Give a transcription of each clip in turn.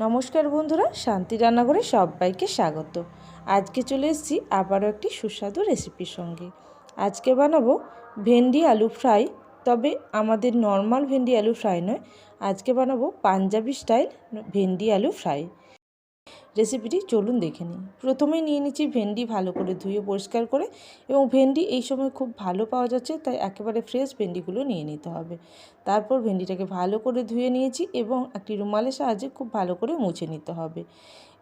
নমস্কার বন্ধুরা, শান্তি রান্নাঘরে সবাইকে স্বাগত। আজকে চলে এসেছি আবারও একটি সুস্বাদু রেসিপির সঙ্গে। আজকে বানাবো ভেন্ডি আলু ফ্রাই, তবে আমাদের নর্মাল ভেন্ডি আলু ফ্রাই নয়, আজকে বানাবো পাঞ্জাবি স্টাইল ভেন্ডি আলু ফ্রাই। রেসিপিটি চলুন দেখে নিই। প্রথমেই নিয়ে নিচ্ছি ভেন্ডি ভালো করে ধুয়ে পরিষ্কার করে এবং ভেন্ডি এই সময় খুব ভালো পাওয়া যাচ্ছে, তাই একেবারে ফ্রেশ ভেন্ডিগুলো নিয়ে নিতে হবে। তারপর ভেন্ডিটাকে ভালো করে ধুয়ে নিয়েছি এবং একটি রুমালের সাহায্যে খুব ভালো করে মুছে নিতে হবে।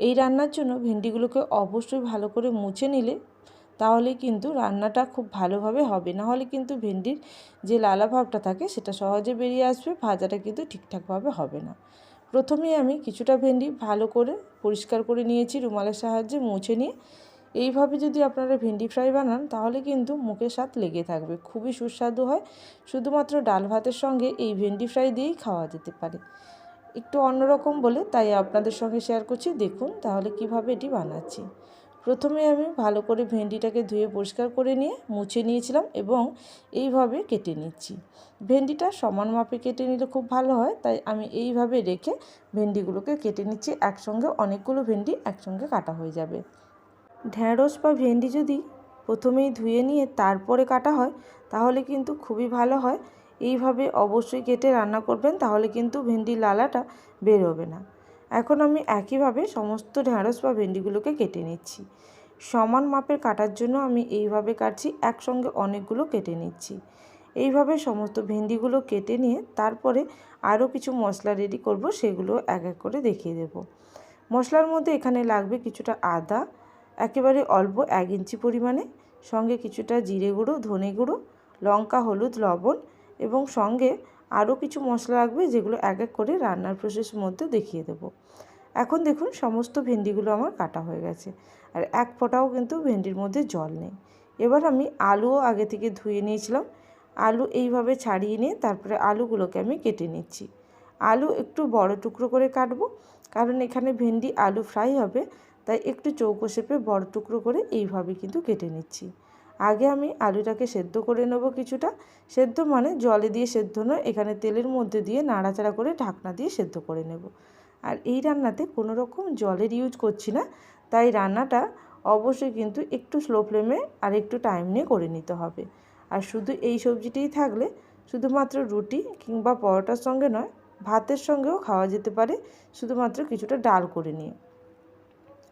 এই রান্নার জন্য ভেন্ডিগুলোকে অবশ্যই ভালো করে মুছে নিলে তাহলে কিন্তু রান্নাটা খুব ভালোভাবে হবে। না হলে কিন্তু ভেন্ডির যে লালা ভাবটা থাকে, সেটা সহজে বেরিয়ে আসবে, ভাজাটা কিন্তু ঠিকঠাকভাবে হবে না। প্রথমেই আমি কিছুটা ভেন্ডি ভালো করে পরিষ্কার করে নিয়েছি রুমালের সাহায্যে মুছে নিয়ে। এইভাবে যদি আপনারা ভেন্ডি ফ্রাই বানান, তাহলে কিন্তু মুখের স্বাদ লেগে থাকবে। খুবই সুস্বাদু হয়। শুধুমাত্র ডাল ভাতের সঙ্গে এই ভেন্ডি ফ্রাই দিয়েই খাওয়া যেতে পারে। একটু অন্যরকম বলে তাই আপনাদের সঙ্গে শেয়ার করছি। দেখুন তাহলে কীভাবে এটি বানাচ্ছি। প্রথমে আমি ভালো করে ভেন্ডিটাকে ধুয়ে পরিষ্কার করে নিয়ে মুছে নিয়েছিলাম এবং এইভাবে কেটে নিচ্ছি। ভেন্ডিটা সমান মাপে কেটে নিলে খুব ভালো হয়, তাই আমি এইভাবে রেখে ভেন্ডিগুলোকে কেটে নিচ্ছি। একসঙ্গে অনেকগুলো ভেন্ডি একসঙ্গে কাটা হয়ে যাবে। ঢ্যাঁড়স বা ভেন্ডি যদি প্রথমেই ধুয়ে নিয়ে তারপরে কাটা হয়, তাহলে কিন্তু খুবই ভালো হয়। এইভাবে অবশ্যই কেটে রান্না করবেন, তাহলে কিন্তু ভেন্ডির লালাটা বেরোবে না। এখন আমি একইভাবে সমস্ত ঢ্যাঁড়স বা ভেন্ডিগুলোকে কেটে নিচ্ছি। সমান মাপের কাটার জন্য আমি এইভাবে কাটছি, একসঙ্গে অনেকগুলো কেটে নিচ্ছি। এইভাবে সমস্ত ভেন্ডিগুলো কেটে নিয়ে তারপরে আরও কিছু মশলা রেডি করব, সেগুলো এক এক করে দেখিয়ে দেব। মশলার মধ্যে এখানে লাগবে কিছুটা আদা, একেবারে অল্প এক ইঞ্চি পরিমাণে, সঙ্গে কিছুটা জিরে গুঁড়ো, ধনে গুঁড়ো, লঙ্কা, হলুদ, লবণ এবং সঙ্গে আরও কিছু মশলা লাগবে যেগুলো এক এক করে রান্নার প্রসেসের মধ্যে দেখিয়ে দেবো। এখন দেখুন সমস্ত ভেন্ডিগুলো আমার কাটা হয়ে গেছে। আর এক ফোঁটাও কিন্তু ভেন্ডির মধ্যে জল নেই। এবার আমি আলুও আগে থেকে ধুয়ে নিয়েছিলাম। আলু এইভাবে ছাড়িয়ে নিয়ে তারপরে আলুগুলোকে আমি কেটে নিচ্ছি। আলু একটু বড় টুকরো করে কাটবো, কারণ এখানে ভেন্ডি আলু ফ্রাই হবে, তাই একটু চৌকো শেপে বড় টুকরো করে এইভাবে কিন্তু কেটে নিচ্ছি। আগে আমি আলুটাকে সেদ্ধ করে নেব কিছুটা। সেদ্ধ মানে জলে দিয়ে সেদ্ধ নয়, এখানে তেলের মধ্যে দিয়ে নাড়াচাড়া করে ঢাকনা দিয়ে সেদ্ধ করে নেব। আর এই রান্নাতে কোনো রকম জলের ইউজ করছি না, তাই রান্নাটা অবশ্যই কিন্তু একটু স্লো ফ্লেমে আর একটু টাইম নিয়ে করে নিতে হবে। আর শুধু এই সবজিটিই থাকলে শুধুমাত্র রুটি কিংবা পরোটার সঙ্গে নয়, ভাতের সঙ্গেও খাওয়া যেতে পারে, শুধুমাত্র কিছুটা ডাল করে নিয়ে।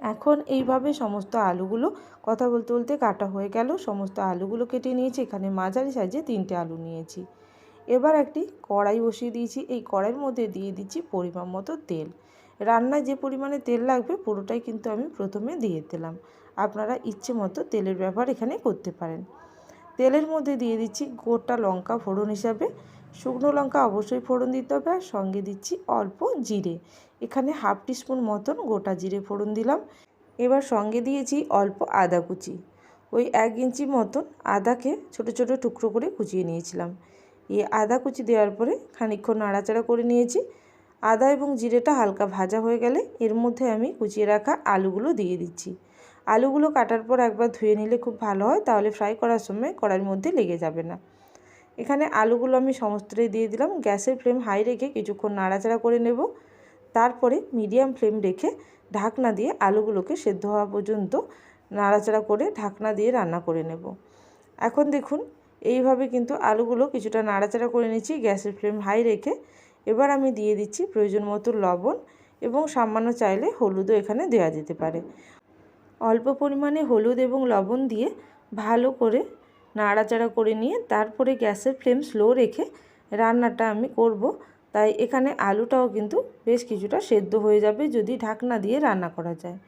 এখন এইভাবে সমস্ত আলুগুলো কথা বলতে বলতে কাটা হয়ে গেল। সমস্ত আলুগুলো কেটে নিয়েছি। এখানে মাঝারি সাইজে তিনটে আলু নিয়েছি। এবার একটি কড়াই বসিয়ে দিয়েছি। এই কড়াইয়ের মধ্যে দিয়ে দিচ্ছি পরিমাণ মতো তেল। রান্নায় যে পরিমাণে তেল লাগবে পুরোটাই কিন্তু আমি প্রথমে দিয়ে দিলাম। আপনারা ইচ্ছে মতো তেলের ব্যবহার এখানে করতে পারেন। তেলের মধ্যে দিয়ে দিচ্ছি গোটা লঙ্কা ফোড়ন হিসাবে। শুকনো লঙ্কা অবশ্যই ফোড়ন দিতে হবে। আর সঙ্গে দিচ্ছি অল্প জিরে। এখানে হাফ টিস্পুন মতন গোটা জিরে ফোড়ন দিলাম। এবার সঙ্গে দিয়েছি অল্প আদা কুচি। ওই এক ইঞ্চি মতন আদাকে ছোট ছোট টুকরো করে কুচিয়ে নিয়েছিলাম। এই আদা কুচি দেওয়ার পরে খানিক্ষণ নাড়াচাড়া করে নিয়েছি। আদা এবং জিরেটা হালকা ভাজা হয়ে গেলে এর মধ্যে আমি কুচিয়ে রাখা আলুগুলো দিয়ে দিচ্ছি। আলুগুলো কাটার পর একবার ধুয়ে নিলে খুব ভালো হয়, তাহলে ফ্রাই করার সময় কড়াইয়ের মধ্যে লেগে যাবে না। এখানে আলুগুলো আমি সমস্তটাই দিয়ে দিলাম। গ্যাসের ফ্লেম হাই রেখে কিছুক্ষণ নাড়াচাড়া করে নেব। তারপরে মিডিয়াম ফ্লেম রেখে ঢাকনা দিয়ে আলুগুলোকে সেদ্ধ হওয়া পর্যন্ত নাড়াচাড়া করে ঢাকনা দিয়ে রান্না করে নেব। এখন দেখুন, এইভাবে কিন্তু আলুগুলো কিছুটা নাড়াচাড়া করে নিচ্ছি, গ্যাসের ফ্লেম হাই রেখে। এবার আমি দিয়ে দিচ্ছি প্রয়োজন মতো লবণ এবং সামান্য চাইলে হলুদও এখানে দেওয়া যেতে পারে। অল্প পরিমাণে হলুদ এবং লবণ দিয়ে ভালো করে নাড়াচাড়া করে নিয়ে তারপরে গ্যাসের ফ্লেম স্লো রেখে রান্নাটা আমি করব। তাই এখানে আলুটাও কিন্তু বেশ কিছুটা সেদ্ধ হয়ে যাবে যদি ঢাকনা দিয়ে রান্না করা যায়।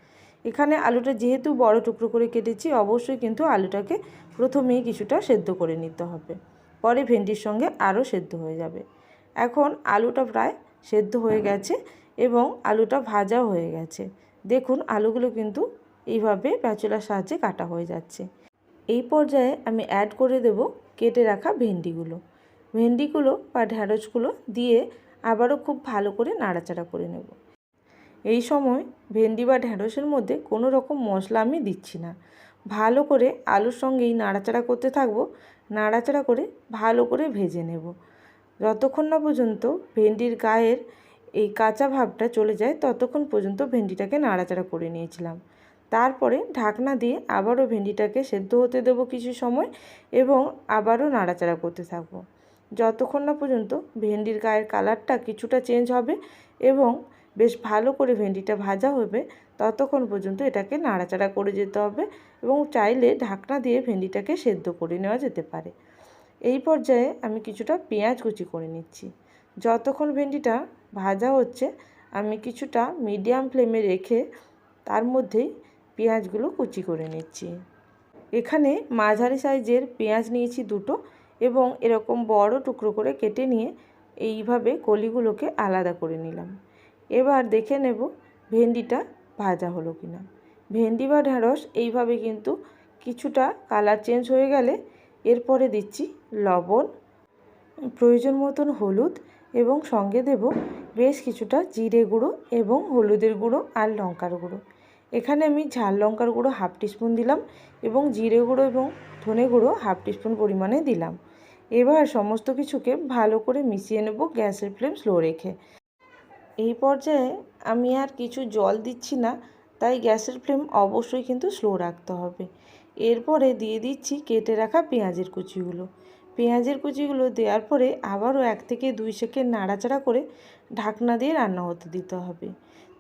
এখানে আলুটা যেহেতু বড় টুকরো করে কেটেছি, অবশ্যই কিন্তু আলুটাকে প্রথমেই কিছুটা সেদ্ধ করে নিতে হবে। পরে ভেন্ডির সঙ্গে আরও সেদ্ধ হয়ে যাবে। এখন আলুটা প্রায় সেদ্ধ হয়ে গেছে এবং আলুটা ভাজাও হয়ে গেছে। দেখুন আলুগুলো কিন্তু এইভাবে প্যাচুলার সাহায্যে কাটা হয়ে যাচ্ছে। এই পর্যায়ে আমি অ্যাড করে দেব কেটে রাখা ভেন্ডিগুলো। ভেন্ডিগুলো বা ঢ্যাঁড়সগুলো দিয়ে আবারও খুব ভালো করে নাড়াচাড়া করে নেব। এই সময় ভেন্ডি বা ঢ্যাঁড়সের মধ্যে কোনো রকম মশলা আমি দিচ্ছি না। ভালো করে আলুর সঙ্গেই নাড়াচাড়া করতে থাকব, নাড়াচাড়া করে ভালো করে ভেজে নেব। যতক্ষণ না পর্যন্ত ভেন্ডির গায়ের এই কাঁচা ভাবটা চলে যায়, ততক্ষণ পর্যন্ত ভেন্ডিটাকে নাড়াচাড়া করে নিয়েছিলাম। তারপরে ঢাকনা দিয়ে আবারও ভেন্ডিটাকে সেদ্ধ হতে দেবো কিছু সময় এবং আবারও নাড়াচাড়া করতে থাকব। যতক্ষণ না পর্যন্ত ভেন্ডির গায়ের কালারটা কিছুটা চেঞ্জ হবে এবং বেশ ভালো করে ভেন্ডিটা ভাজা হবে, ততক্ষণ পর্যন্ত এটাকে নাড়াচাড়া করে যেতে হবে এবং চাইলে ঢাকনা দিয়ে ভেন্ডিটাকে সেদ্ধ করে নেওয়া যেতে পারে। এই পর্যায়ে আমি কিছুটা পেঁয়াজ কুচি করে নিচ্ছি। যতক্ষণ ভেন্ডিটা ভাজা হচ্ছে, আমি কিছুটা মিডিয়াম ফ্লেমে রেখে তার মধ্যেই পেঁয়াজগুলো কুচি করে নিচ্ছি। এখানে মাঝারি সাইজের পেঁয়াজ নিয়েছি দুটো। এবং এরকম বড় টুকরো করে কেটে নিয়ে এইভাবে কলিগুলোকে আলাদা করে নিলাম। এবার দেখে নেব ভেন্ডিটা ভাজা হলো কি না ভেন্ডি বা ঢ্যাঁড়স এইভাবে কিন্তু কিছুটা কালার চেঞ্জ হয়ে গেলে এরপরে দিচ্ছি লবণ, প্রয়োজন মতন হলুদ এবং সঙ্গে দেব বেশ কিছুটা জিরে গুঁড়ো এবং হলুদের গুঁড়ো আর লঙ্কার গুঁড়ো। এখানে আমি ঝাল লঙ্কার গুঁড়ো হাফ টিস্পুন দিলাম এবং জিরে গুঁড়ো এবং ধনে গুঁড়ো হাফ টিস্পুন পরিমাণে দিলাম। এবার সমস্ত কিছুকে ভালো করে মিশিয়ে নেব গ্যাসের ফ্লেম স্লো রেখে। এই পর্যায়ে আমি আর কিছু জল দিচ্ছি না, তাই গ্যাসের ফ্লেম অবশ্যই কিন্তু স্লো রাখতে হবে। এরপরে দিয়ে দিচ্ছি কেটে রাখা পেঁয়াজের কুচিগুলো। পেঁয়াজের কুচিগুলো দেওয়ার পরে আবারও এক থেকে দুই সেকেন্ড নাড়াচাড়া করে ঢাকনা দিয়ে রান্না হতে দিতে হবে।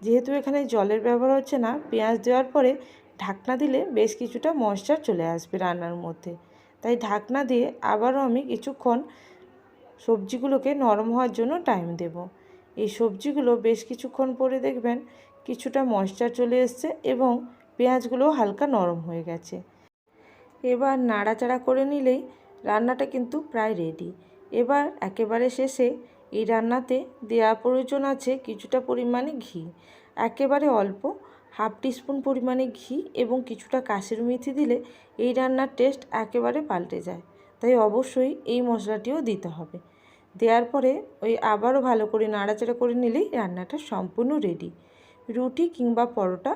যেহেতু এখানে জলের ব্যবহার হচ্ছে না, পেঁয়াজ দেওয়ার পরে ঢাকনা দিলে বেশ কিছুটা ময়েশ্চার চলে আসবে রান্নার মধ্যে। তাই ঢাকনা দিয়ে আবারও আমি কিছুক্ষণ সবজিগুলোকে নরম হওয়ার জন্য টাইম দেব। এই সবজিগুলো বেশ কিছুক্ষণ পরে দেখবেন কিছুটা ময়েশ্চার চলে এসছে এবং পেঁয়াজগুলো হালকা নরম হয়ে গেছে। এবার নাড়াচাড়া করে নিলেই রান্নাটা কিন্তু প্রায় রেডি এবার একেবারে শেষে এই রান্নাতে দেওয়া প্রয়োজন আছে কিছুটা পরিমাণে ঘি। একেবারে অল্প হাফ টিস্পুন পরিমাণে ঘি এবং কিছুটা কাশের মেথি দিলে এই রান্নার টেস্ট একেবারে পাল্টে যায়। তাই অবশ্যই এই মশলাটিও দিতে হবে। দেওয়ার পরে ওই আবারও ভালো করে নাড়াচাড়া করে নিলেই রান্নাটা সম্পূর্ণ রেডি রুটি কিংবা পরোটা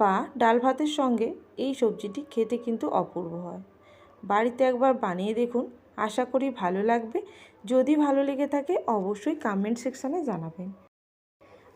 বা ডাল ভাতের সঙ্গে এই সবজিটি খেতে কিন্তু অপূর্ব হয়। বাড়িতে একবার বানিয়ে দেখুন, আশা করি ভালো লাগবে। যদি ভালো লেগে থাকে অবশ্যই কমেন্ট সেকশানে জানাবেন।